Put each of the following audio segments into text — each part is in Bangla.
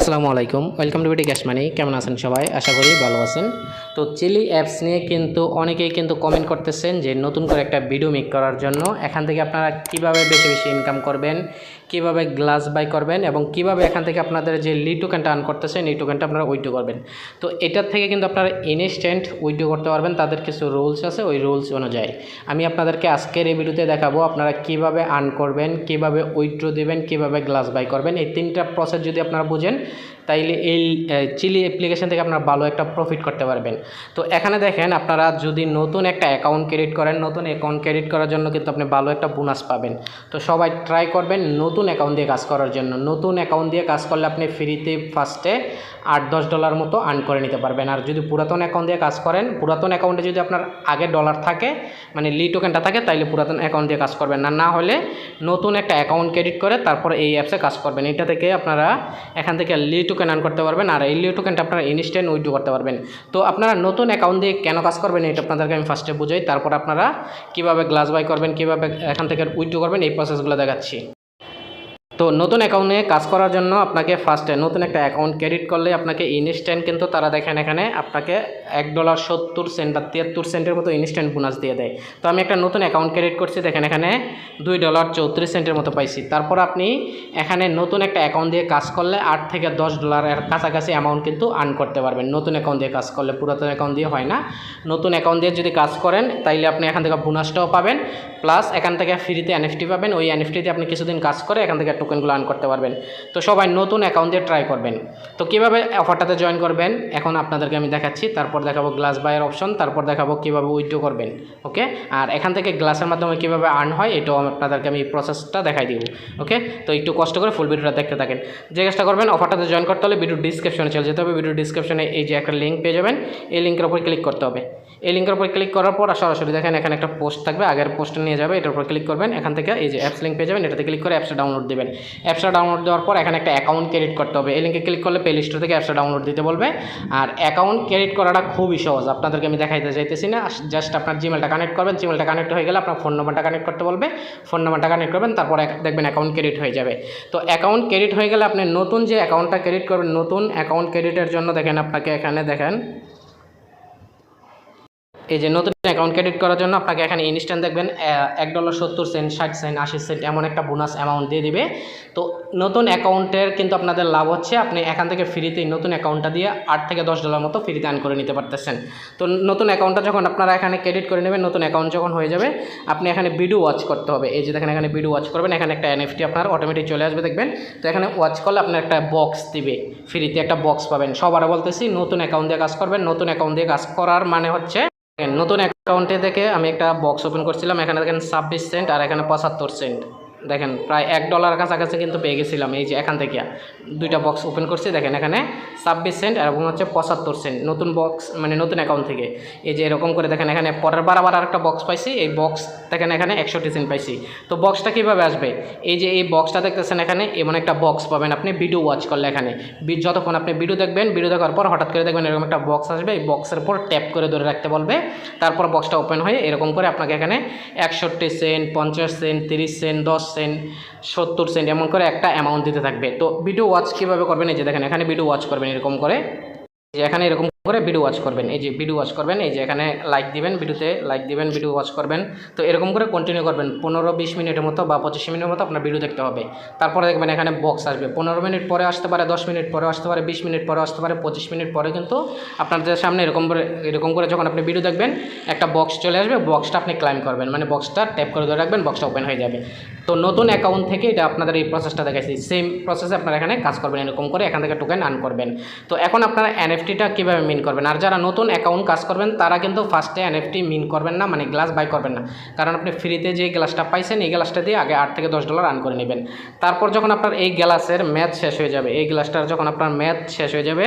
আসসালামু আলাইকুম। Welcome to BT cash money কেমন আছেন সবাই? আশা করি ভালো আছেন। তো চিলি অ্যাপস নিয়ে কিন্তু অনেকেই কিন্তু কমেন্ট করতেছেন যে নতুন করে একটা ভিডিও মেক করার জন্য। এখান থেকে আপনারা কীভাবে বেশি বেশি ইনকাম করবেন? কীভাবে গ্লাস বাই করবেন এবং কীভাবে এখান থেকে আপনাদের যে লি টোকেনটা আর্ন করতেছেন এই টোকেনটা আপনারা উইড্রো করবেন। তো এটার থেকে কিন্তু আপনারা ইনস্ট্যান্ট উইড্রো করতে পারবেন। তাদের কিছু রুলস আছে, ওই রুলস অনুযায়ী। আমি আপনাদেরকে আজকের এই ভিডিওতে দেখাবো আপনারা কীভাবে আর্ন করবেন, কীভাবে উইড্রো দেবেন, কীভাবে গ্লাস বাই করবেন। এই তিনটা প্রসেস যদি আপনারা বুঝেন তাইলে এই চিলি অ্যাপ্লিকেশন থেকে আপনারা ভালো একটা প্রফিট করতে পারবেন। তো এখানে দেখেন, আপনারা যদি নতুন একটা অ্যাকাউন্ট ক্রেডিট করেন, নতুন অ্যাকাউন্ট ক্রেডিট করার জন্য কিন্তু আপনি ভালো একটা বোনাস পাবেন। তো সবাই ট্রাই করবেন নতুন অ্যাকাউন্ট দিয়ে কাজ করার জন্য। নতুন অ্যাকাউন্ট দিয়ে কাজ করলে আপনি ফ্রিতে ফার্স্টে আট, দশ ডলার মতো আর্ন করে নিতে পারবেন। আর যদি পুরাতন অ্যাকাউন্ট দিয়ে কাজ করেন, পুরাতন অ্যাকাউন্টে যদি আপনার আগে ডলার থাকে মানে লি টোকেনটা থাকে, তাইলে পুরাতন অ্যাকাউন্ট দিয়ে কাজ করবেন। না না হলে নতুন একটা অ্যাকাউন্ট ক্রেডিট করে তারপর এই অ্যাপসে কাজ করবেন। এটা থেকে আপনারা এখান থেকে লি টোকেন আর্ন করতে পারবেন আর এই লিও টোকেনটা আপনারা ইনস্ট্যান্ট উইথড্রো করতে পারবেন। তো আপনারা নতুন অ্যাকাউন্ট দিয়ে কেন কাজ করবেন, এটা আপনাদেরকে আমি ফার্স্টে বুঝাই, তারপর আপনারা কীভাবে গ্লাস বাই করবেন, কীভাবে এখান থেকে উইথড্রো করবেন, এই প্রসেসগুলো দেখাচ্ছি। তো নতুন অ্যাকাউন্টে কাজ করার জন্য আপনাকে ফার্স্টে নতুন একটা অ্যাকাউন্ট ক্রেডিট করলে আপনাকে ইনস্ট্যান্ট কিন্তু তারা দেখেন এখানে আপনাকে এক ডলার সত্তর সেন্ট বা তিয়াত্তর সেন্টের মতো ইনস্ট্যান্ট বোনাস দিয়ে দেয়। তো আমি একটা নতুন অ্যাকাউন্ট ক্রেডিট করছি, দেখেন এখানে দুই ডলার চৌত্রিশ সেন্টের মতো পাইছি। তারপর আপনি এখানে নতুন একটা অ্যাকাউন্ট দিয়ে কাজ করলে আট থেকে দশ ডলারের কাছাকাছি অ্যামাউন্ট কিন্তু আর্ন করতে পারবেন। নতুন অ্যাকাউন্ট দিয়ে কাজ করলে পুরাতন অ্যাকাউন্ট দিয়ে হয় না। নতুন অ্যাকাউন্ট দিয়ে যদি কাজ করেন, তাইলে আপনি এখান থেকে বোনাসটাও পাবেন। প্লাস এখান থেকে ফ্রিতে এনএফটি পাবেন। ওই এনএফটিতে আপনি কিছুদিন কাজ করে এখান থেকে টোকেনগুলো আর্ন করতে পারবেন। তো সবাই নতুন অ্যাকাউন্ট দিয়ে ট্রাই করবেন। তো কীভাবে অফারটাতে জয়েন করবেন? এখন আপনাদেরকে আমি দেখাচ্ছি। তারপর দেখাবো গ্লাস বাইয়ের অপশন তারপর দেখাবো কীভাবে উইথড্র করবেন। ওকে আর এখান থেকে গ্লাসের মাধ্যমে কীভাবে আর্ন হয়, এটাও আপনাদেরকে আমি প্রসেসটা দেখাই দিব। ওকে তো একটু কষ্ট করে ফুল ভিডিওটা দেখতে থাকেন। যে কাজটা করবেন অফারটাতে জয়েন করতে হলে ভিডিও ডিসক্রিপশনে চলে যেতে হবে। ভিডিও ডিসক্রিপশনে এই যে একটা লিঙ্ক পেয়ে যাবেন। এই লিঙ্কের উপর ক্লিক করতে হবে। এই লিঙ্কের উপর ক্লিক করার পর সরাসরি দেখেন এখানে একটা পোস্ট থাকবে, আগের পোস্টে নিয়ে যাবে, এটার উপর ক্লিক করবেন, এখান থেকে এই যে অ্যাপস লিঙ্ক পেয়ে যাবেন, এটাতে ক্লিক করে অ্যাপসটা ডাউনলোড দেবেন। অ্যাপসটা ডাউনলোড দেওয়ার পর এখানে একটা অ্যাকাউন্ট ক্রেডিট করতে হবে। এই লিঙ্কে ক্লিক করলে প্লে লিস্ট থেকে অ্যাপসটা ডাউনলোড দিতে বলবে। আর অ্যাকাউন্ট ক্রেডিট করাটা খুবই সহজ, আপনাদেরকে আমি দেখাইতে চাইতেছি না জাস্ট আপনার জিমেলটা কানেক্ট করবেন জিমেলটা কানেক্ট হয়ে গেলে আপনার ফোন নাম্বারটা কানেক্ট করতে বলবে। ফোন নাম্বারটা কানেক্ট করবেন, তারপর দেখবেন অ্যাকাউন্ট ক্রেডিট হয়ে যাবে। তো অ্যাকাউন্ট ক্রেডিট হয়ে গেলে আপনি নতুন যে অ্যাকাউন্টটা ক্রেডিট করবেন, নতুন অ্যাকাউন্ট ক্রেডিটের জন্য দেখেন আপনাকে এখানে দেখেন এই যে নতুন অ্যাকাউন্ট ক্রেডিট করার জন্য আপনাকে এখানে ইনস্ট্যান্ট দেখবেন এক ডলার সত্তর সেন্ট ষাট সেন্ট আশি সেন্ট এমন একটা বোনাস অ্যামাউন্ট দিয়ে দিবে। তো নতুন অ্যাকাউন্টের কিন্তু আপনাদের লাভ হচ্ছে, আপনি এখান থেকে ফ্রিতে নতুন অ্যাকাউন্টটা দিয়ে আট থেকে দশ ডলার মতো ফ্রিতে আর্ন করে নিতে পারতেছেন। তো নতুন অ্যাকাউন্টটা যখন আপনারা এখানে ক্রেডিট করে নেবেন, নতুন অ্যাকাউন্ট যখন হয়ে যাবে, আপনি এখানে ভিডিও ওয়াচ করতে হবে। এই যে দেখেন, এখানে ভিডিও ওয়াচ করবেন, এখানে একটা এনএফটি আপনার অটোমেটিক চলে আসবে, দেখবেন। তো এখানে ওয়াচ করলে আপনার একটা বক্স দিবে ফ্রিতে একটা বক্স পাবেন। সবার বলতেছি, নতুন অ্যাকাউন্ট দিয়ে কাজ করবেন, নতুন অ্যাকাউন্ট দিয়ে কাজ করার মানে হচ্ছে নতুন অ্যাকাউন্টে থেকে আমি একটা বক্স ওপেন করছিলাম, এখানে দেখেন ছাব্বিশ সেন্ট আর এখানে পঁচাত্তর সেন্ট দেখেন, প্রায় এক ডলার কাছাকাছি কিন্তু পেয়ে গেছিলাম এই যে এখান থেকে। দুইটা বক্স ওপেন করছি, দেখেন এখানে ছাব্বিশ সেন্ট এবং হচ্ছে পঁচাত্তর সেন্ট নতুন বক্স মানে নতুন অ্যাকাউন্ট থেকে। এই যে এরকম করে দেখেন, এখানে পরের বার আবার আরেকটা বক্স পাইছি, এই বক্স দেখেন এখানে একষট্টি সেন্ট পাইছি। তো বক্সটা কীভাবে আসবে? এই যে এই বক্সটা দেখতেছেন এখানে, এমন একটা বক্স পাবেন আপনি ভিডিও ওয়াচ করলে এখানে। যতক্ষণ আপনি ভিডিও দেখবেন ভিডিও দেখার পর হঠাৎ করে দেখবেন এরকম একটা বক্স আসবে, এই বক্সের উপর ট্যাপ করে ধরে রাখতে বলবে। তারপর বক্সটা ওপেন হয়ে এরকম করে আপনাকে এখানে একষট্টি সেন্ট পঞ্চাশ সেন্ট তিরিশ সেন্ট দশ সেন্ট, সত্তর সেন্ট এমন করে একটা অ্যামাউন্ট দিতে থাকবে। তো ভিডিও ওয়াচ কীভাবে করবেন? এই যে দেখেন, এখানে ভিডিও ওয়াচ করবেন এরকম করে। যে এখানে এরকম করে ভিডিও ওয়াচ করবেন। এই যে ভিডিও ওয়াচ করবেন, এই যে এখানে লাইক দিবেন ভিডিওতে লাইক দিবেন ভিডিও ওয়াচ করবেন। তো এরকম করে কন্টিনিউ করবেন। পনেরো বিশ মিনিটের মতো বা পঁচিশ মিনিটের মতো আপনার ভিডিও দেখতে হবে। তারপরে দেখবেন এখানে বক্স আসবে। পনেরো মিনিট পরে আসতে পারে, দশ মিনিট পরে আসতে পারে, বিশ মিনিট পরে আসতে পারে, পঁচিশ মিনিট পরে কিন্তু আপনাদের সামনে এরকম করে এরকম করে যখন আপনি ভিডিও দেখবেন, একটা বক্স চলে আসবে। বক্সটা আপনি ক্লাইম করবেন। মানে বক্সটা ট্যাপ করে ধরে রাখবেন বক্সটা ওপেন হয়ে যাবে। তো নতুন অ্যাকাউন্ট থেকে এটা আপনাদের এই প্রসেসটা দেখাচ্ছি সেম প্রসেসে আপনারা এখানে কাজ করবেন, এরকম করে এখান থেকে টোকেন আর্ন করবেন। তো এখন আপনারা এনএফটিটা কীভাবে মিন করবেন। আর যারা নতুন অ্যাকাউন্ট কাজ করবেন, তারা কিন্তু ফার্স্টে এনএফটি মিন করবেন না মানে গ্লাস বাই করবেন না। কারণ আপনি ফ্রিতে যে গ্লাসটা পাইছেন, এই গ্লাসটা দিয়ে আগে আট থেকে দশ ডলার আর্ন করে নেবেন। তারপর যখন আপনার এই গ্লাসের ম্যাচ শেষ হয়ে যাবে, এই গ্লাসটার যখন আপনার ম্যাথ শেষ হয়ে যাবে,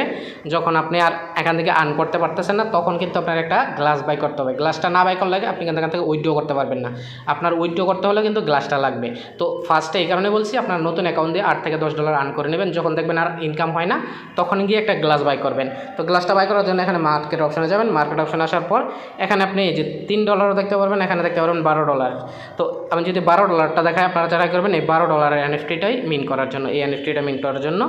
যখন আপনি আর এখান থেকে আর্ন করতে পারতেছেন না, তখন কিন্তু আপনার একটা গ্লাস বাই করতে হবে। গ্লাসটা না বাই করলে আপনি কিন্তু এখান থেকে উইথড্র করতে পারবেন না। আপনার উইথড্র করতে হলে কিন্তু গ্লাসটা লাগবে। তো ফার্স্টে এই কারণে বলছি, আপনার নতুন অ্যাকাউন্ট দিয়ে আট থেকে দশ ডলার আর্ন করে নেবেন। যখন দেখবেন আর ইনকাম হয় না, তখন গিয়ে একটা গ্লাস বাই করবেন। তো গ্লাসটা বাই করার করার জন্য এখানে মার্কেট অপশনে যাবেন। মার্কেট অপশনে আসার পর এখানে আপনি এই যে তিন ডলারও দেখতে পারবেন, এখানে দেখতে পারবেন বারো ডলার তো আমি যদি বারো ডলারটা দেখায় আপনারা যারা করবেন, এই বারো ডলারের এনএফটিটাই মিন করার জন্য, এই এনএফটিটা মিন করার জন্য।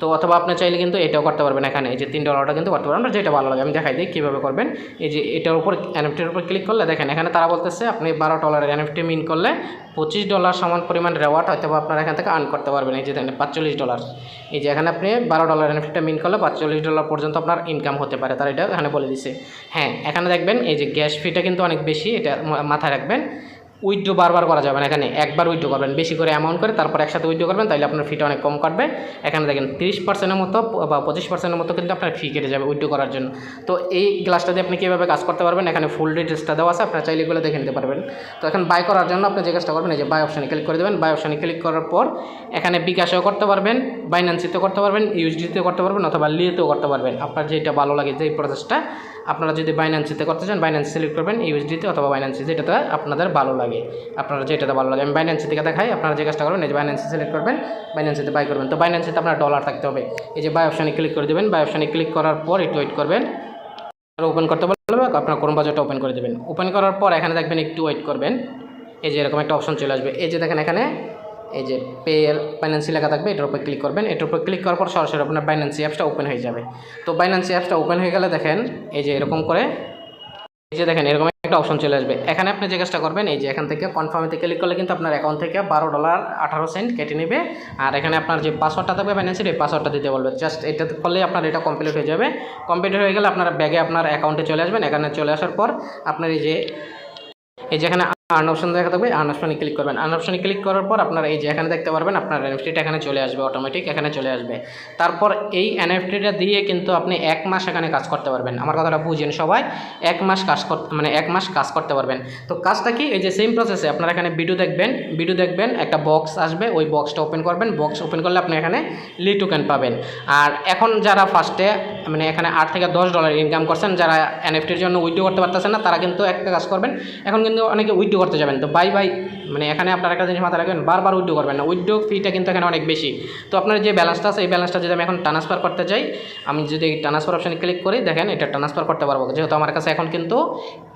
তো অথবা আপনি চাইলে কিন্তু এটাও করতে পারবেন এখানে, এই যে তিন ডলারটা কিন্তু করতে পারবেন। যেটা ভালো লাগে, আমি দেখাই দিই কীভাবে করবেন। এই যে এটার উপর এনএফটির উপর ক্লিক করলে দেখেন, এখানে তারা বলতেছে, আপনি বারো ডলারের এনএফটি মিন করলে পঁচিশ ডলার সমান পরিমাণ রেওয়ার্ড হয়তো আপনারা এখান থেকে আর্ন করতে পারবেন। এই যে দেখেন পাঁচচল্লিশ ডলার এই যে এখানে আপনি বারো ডলার এনএফটিটা মিন করলে পাঁচচল্লিশ ডলার পর্যন্ত আপনার ইনকাম হতে পারে, তারা এটা এখানে বলে দিছে। হ্যাঁ এখানে দেখবেন এই যে গ্যাস ফিটা কিন্তু অনেক বেশি, এটা মাথায় রাখবেন। উইথড্রো বারবার করা যাবে না এখানে। একবার উইথড্রো করবেন, বেশি করে অ্যামাউন্ট করে তারপর একসাথে উইথড্রো করবেন তাহলে আপনার ফিটা অনেক কম কাটবে। এখানে দেখেন, তিরিশ পার্সেন্টের মতো বা পঁচিশ পার্সেন্টের মতো কিন্তু আপনার ফি কেটে যাবে উইথড্রো করার জন্য। তো এই গ্লাসটা দিয়ে আপনি কীভাবে কাজ করতে পারবেন, এখানে ফুল ডিটেলসটা দেওয়া আছে, আপনার চাইলে এগুলো দেখে নিতে পারবেন। তো এখন বাই করার জন্য আপনি যে কাজটা করবেন, এই যে বাই অপশানে ক্লিক করে দেবেন। বাই অপশানে ক্লিক করার পর এখানে বিকাশেও করতে পারবেন বাইন্যান্সিতেও করতে পারবেন ইউএসডিতেও করতে পারবেন, অথবা লিয়েতেও করতে পারবেন। আপনার যেটা ভালো লাগে, যেই প্রসেসটা আপনারা যদি বাইন্যান্সিতে করতে চান বাইন্যান্স সিলেক্ট করবেন ইউএসডিতে অথবা বাইন্যান্সি যেটাতে আপনাদের ভালো লাগে। আপনারা যেটাতে ভালো লাগে, আমি বাইন্যান্সি থেকে দেখাই, আপনারা যে কাজটা করবেন এই যে বাইন্যান্সি সিলেক্ট করবেন বাইন্যান্সিতে বাই করবেন। তো বাইন্যান্সিতে আপনার ডলার থাকতে হবে। এই যে বাই অপশানে ক্লিক করে দেবেন বাই অপশানে ক্লিক করার পর একটু ওয়েট করবেন। ওপেন করতে বলবে আপনার কোন বাজারটা ওপেন করে দেবেন। ওপেন করার পর এখানে দেখবেন একটু ওয়েট করবেন। এই যে এরকম একটা অপশন চলে আসবে। এই যে দেখেন এখানে এই যে পে ফাইন্যান্সি লেখা থাকবে, এটার উপর ক্লিক করবেন। এটার উপর ক্লিক করার পর সরাসরি আপনার বাইন্যান্সি অ্যাপসটা ওপেন হয়ে যাবে। তো বাইন্যান্সি অ্যাপসটা ওপেন হয়ে গেলে দেখেন, এই যে এরকম করে, এই যে দেখেন, এরকম একটা অপশন চলে আসবে। এখানে আপনি যে কাজটা করবেন, এই যে এখান থেকে কনফার্মেতে ক্লিক করলে কিন্তু আপনার অ্যাকাউন্ট থেকে বারো ডলার আঠারো সেন্ট কেটে নেবে। আর এখানে আপনার যে পাসওয়ার্ডটা থাকবে ফাইন্যান্সির এই পাসওয়ার্ডটা দিতে বলবে। জাস্ট এটা করলে আপনার এটা কমপ্লিট হয়ে যাবে। কমপ্লিট হয়ে গেলে আপনার ব্যাগে আপনার অ্যাকাউন্টে চলে আসবেন। এখানে চলে আসার পর আপনার এই যে এই যে এখানে আর্ন অপশন দেখা থাকবে আর্ন অপশনে ক্লিক করবেন। আর্ন অপশনে ক্লিক করার পর আপনার এই যে এখানে দেখতে পারবেন, আপনার এনএফটিটা এখানে চলে আসবে অটোমেটিক এখানে চলে আসবে। তারপর এই এনএফটিটা দিয়ে কিন্তু আপনি এক মাস এখানে কাজ করতে পারবেন। আমার কথাটা বুঝেন সবাই, এক মাস কাজ করতে মানে এক মাস কাজ করতে পারবেন। তো কাজটা কি? এই যে সেম প্রসেসে আপনারা এখানে ভিডিও দেখবেন ভিডিও দেখবেন, একটা বক্স আসবে, ওই বক্সটা ওপেন করবেন। বক্স ওপেন করলে আপনি এখানে লি টোকেন পাবেন। আর এখন যারা ফার্স্টে মানে এখানে আট থেকে দশ ডলার ইনকাম করছেন, যারা এনএফটির জন্য উইথড্রো করতে পারতেছেন না, তারা কিন্তু একটা কাজ করবেন। এখন কিন্তু অনেকে উইথড্রো করতে যাবেন। তো বাই বাই মানে এখানে আপনার একটা জিনিস মাথায় রাখবেন, বারবার উইথড্রো করবেন না। উইথড্রো ফিটা কিন্তু এখানে অনেক বেশি। তো আপনার যে ব্যালেন্সটা আছে, এই ব্যালেন্সটা যদি আমি এখন ট্রান্সফার করতে চাই আমি যদি ট্রান্সফার অপশানে ক্লিক করি, দেখেন এটা ট্রান্সফার করতে পারব। যেহেতু আমার কাছে এখন কিন্তু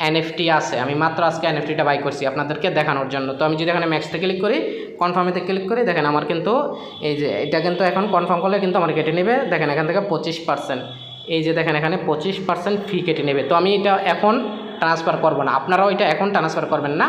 এনএফটি আছে, আমি মাত্র আজকে এনএফটিটা বাই করছি আপনাদেরকে দেখানোর জন্য। তো আমি যদি এখানে ম্যাক্সতে ক্লিক করি কনফার্মেতে ক্লিক করি, দেখেন আমার কিন্তু এই যে, এটা কিন্তু এখন কনফার্ম করলে কিন্তু আমার কেটে নেবে, দেখেন এখান থেকে পঁচিশ পার্সেন্ট এই যে দেখেন এখানে পঁচিশ পার্সেন্ট ফি কেটে নেবে। তো আমি এটা এখন ট্রান্সফার করব না। আপনারাও এটা এখন ট্রান্সফার করবেন না।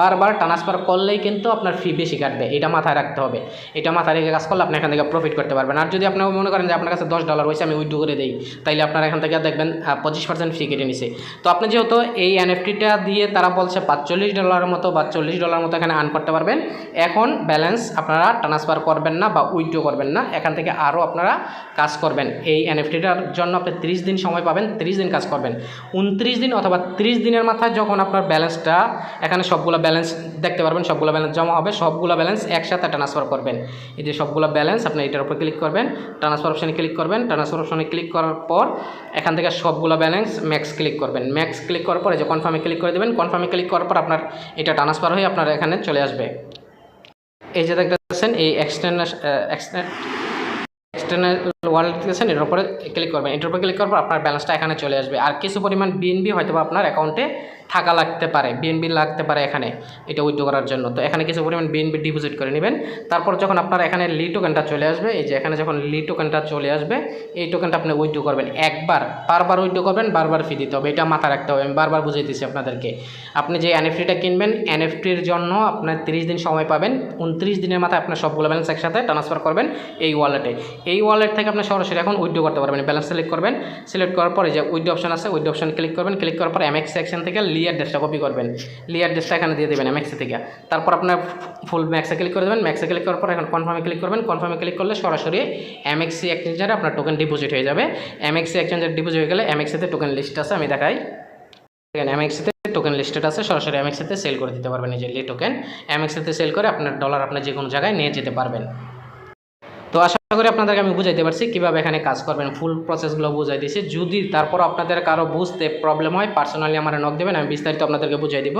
বারবার ট্রান্সফার করলেই কিন্তু আপনার ফি বেশি কাটবে। এটা মাথায় রাখতে হবে। এটা মাথায় রেখে কাজ করলে আপনি এখান থেকে প্রফিট করতে পারবেন। আর যদি আপনার মনে করেন যে আপনার কাছে দশ ডলার হয়েছে, আমি উইথড্রো করে দিই। তাইলে আপনার এখান থেকে দেখবেন পঁচিশ পার্সেন্ট ফি কেটে নিছে। তো আপনি যেহেতু এই এনএফটিটা দিয়ে তারা বলছে পাঁচচল্লিশ ডলারের মতো বা চল্লিশ ডলার মতো এখানে আর্ন করতে পারবেন। এখন ব্যালেন্স আপনারা ট্রান্সফার করবেন না বা উইথড্রো করবেন না। এখান থেকে আরও আপনারা কাজ করবেন। এই এনএফটিটার জন্য আপনি ত্রিশ দিন সময় পাবেন। ত্রিশ দিন কাজ করবেন। উনত্রিশ দিন অথবা ত্রিশ দিনের মাথায় যখন আপনার ব্যালেন্সটা, এখানে সবগুলো ব্যালেন্স দেখতে পারবেন, সবগুলো ব্যালেন্স জমা হবে, সবগুলো ব্যালেন্স একসাথে ট্রান্সফার করবেন। এই যে সবগুলো ব্যালেন্স, আপনি এটার উপর ক্লিক করবেন ট্রান্সফার অপশানে ক্লিক করবেন ট্রান্সফার অপশানে ক্লিক করার পর এখান থেকে সবগুলো ব্যালেন্স ম্যাক্স ক্লিক করবেন। ম্যাক্স ক্লিক করার পর এই যে কনফার্মে ক্লিক করে দেবেন কনফার্মে ক্লিক করার পর আপনার এটা ট্রান্সফার হয়ে আপনার এখানে চলে আসবে। এই যে দেখতেছেন, এই এক্সটেন্ড এক্সটেন্ড এক্সটার্নাল ওয়ালেট দিয়েছেন এটার উপরে ক্লিক করবেন। এটার উপরে ক্লিক করার পর আপনার ব্যালেন্সটা এখানে চলে আসবে। আর কিছু পরিমাণ বিএনবি হয়তো আপনার অ্যাকাউন্টে থাকা লাগতে পারে। বিএনবি লাগতে পারে এখানে। এটা উইথড্র করার জন্য। তো এখানে কিছু পরিমাণ বিএনবি ডিপোজিট করে নেবেন। তারপর যখন আপনার এখানে লি টোকেনটা চলে আসবে, এই যে এখানে যখন লি টোকেনটা চলে আসবে, এই টোকেনটা আপনি উইথড্র করবেন। একবার, বারবার উইথড্র করবেন, বারবার ফি দিতে হবে। এটা মাথা রাখতে হবে। আমি বারবার বুঝিয়ে দিচ্ছি আপনাদেরকে। আপনি যে এনএফটিটা কিনবেন এনএফটির জন্য আপনার তিরিশ দিন সময় পাবেন। উনত্রিশ দিনের মাথায় আপনার সবগুলো ব্যালেন্স একসাথে ট্রান্সফার করবেন এই ওয়ালেটে এই ওয়ালেট থেকে আপনি সরাসরি এখন উইথড্র করতে পারবেন ব্যালেন্স সিলেক্ট করবেন সিলেক্ট করার পরে যে উইথড্র অপশন আছে উইথড্র অপশন ক্লিক করবেন ক্লিক করার পর এমএক্স সেকশন থেকে লিয়ার ডেসটা কপি করবেন লিয়ার ডেসটা এখানে দিয়ে দেবেন এমএক্স থেকে তারপর আপনার ফুল ম্যাক্সে ক্লিক করে দেবেন ম্যাক্সে ক্লিক করার পর এখন কনফার্মে ক্লিক করবেন কনফার্মে ক্লিক করলে সরাসরি এমএক্সি এক্সচেঞ্জারে আপনার টোকেন ডিপোজিট হয়ে যাবে এমএক্সি এক্সচেঞ্জার ডিপোজিট হয়ে গেলে এমএক্সিতে টোকেন লিস্ট আছে আমি দেখাই দেখেন এমএক্সিতে টোকেন লিস্টেড আছে সরাসরি এমএক্সিতে সেল করে দিতে পারবেন যে লি টোকেন এমএক্সিতে সেল করে আপনার ডলার আপনার যে কোনো জায়গায় নিয়ে যেতে পারবেন আশা করি আপনাদেরকে আমি বুঝাইতে পারছি কীভাবে এখানে কাজ করবেন। ফুল প্রসেসগুলো বুঝাই দিয়েছি যদি তারপর আপনাদের কারও বুঝতে প্রবলেম হয় পার্সোনালি আমার নক দেবেন, আমি বিস্তারিত আপনাদেরকে বুঝিয়ে দিব।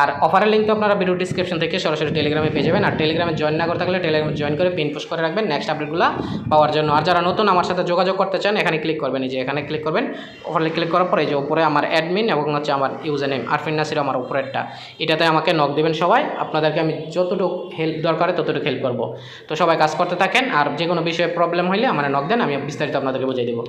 আর অফারের লিঙ্ক তো আপনারা ভিডিও ডিসক্রিপশন থেকে সরাসরি টেলিগ্রামে পেয়ে যাবেন। আর টেলিগ্রামে জয়েন না করে থাকলে টেলিগ্রামে জয়েন করে পিন পোস্ট করে রাখবেন নেক্সট আপডেটগুলো পাওয়ার জন্য। আর যারা নতুন আমার সাথে যোগাযোগ করতে চান, এখানে ক্লিক করবেন। এই যে এখানে ক্লিক করবেন ওখানে ক্লিক করার পরে যে উপরে আমার অ্যাডমিন এবং হচ্ছে আমার ইউজার নেম আরফিন নাসির আমার উপরেরটা। এটাতে আমাকে নক দেবেন সবাই। আপনাদেরকে আমি যতটুকু হেল্প দরকার ততটুকু হেল্প করব। তো সবাই কাজ করতে থাকেন, আর যে কোনো বিষয়ে প্রবলেম হলে আমার নক দেন আমি বিস্তারিত আপনাদেরকে বুঝিয়ে দেবো।